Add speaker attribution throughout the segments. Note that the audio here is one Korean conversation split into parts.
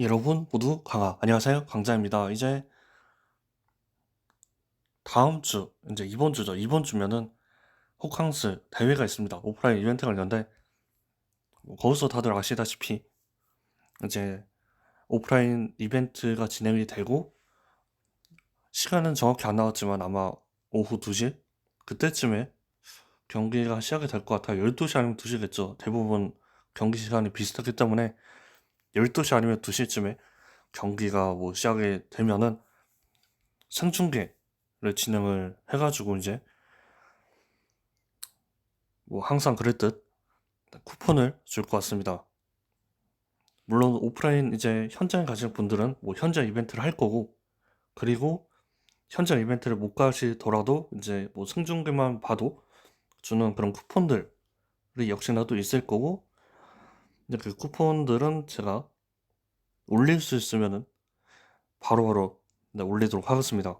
Speaker 1: 여러분 모두 강아. 안녕하세요. 강자입니다. 이제 다음 주 이제 이번 주죠. 이번 주면은 호캉스 대회가 있습니다. 오프라인 이벤트가 있는데 뭐 거기서 다들 아시다시피 이제 오프라인 이벤트가 진행이 되고 시간은 정확히 안 나왔지만 아마 오후 2시? 그때쯤에 경기가 시작이 될 것 같아요. 12시 아니면 2시겠죠. 대부분 경기 시간이 비슷하기 때문에 12시 아니면 2시쯤에 경기가 뭐 시작이 되면은 생중계를 진행을 해가지고 이제 뭐 항상 그랬듯 쿠폰을 줄 것 같습니다. 물론 오프라인 이제 현장에 가실 분들은 뭐 현장 이벤트를 할 거고 그리고 현장 이벤트를 못 가시더라도 이제 뭐 생중계만 봐도 주는 그런 쿠폰들이 역시나 또 있을 거고 이제 그 쿠폰들은 제가 올릴 수 있으면은 바로바로 네, 올리도록 하겠습니다.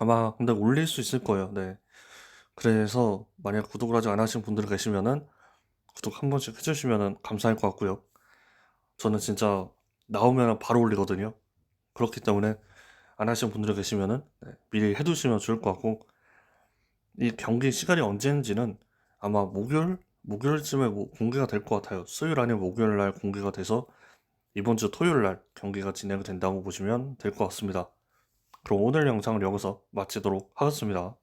Speaker 1: 아마 근데 올릴 수 있을 거예요. 네. 그래서 만약 구독을 아직 안 하신 분들 계시면은 구독 한 번씩 해주시면은 감사할 것 같고요. 저는 진짜 나오면 바로 올리거든요. 그렇기 때문에 안 하신 분들 계시면은 네, 미리 해두시면 좋을 것 같고 이 경기 시간이 언제인지는 아마 목요일 목요일쯤에 뭐 공개가 될 것 같아요. 수요일 아니면 목요일 날 공개가 돼서 이번 주 토요일 날 경기가 진행된다고 보시면 될 것 같습니다. 그럼 오늘 영상을 여기서 마치도록 하겠습니다.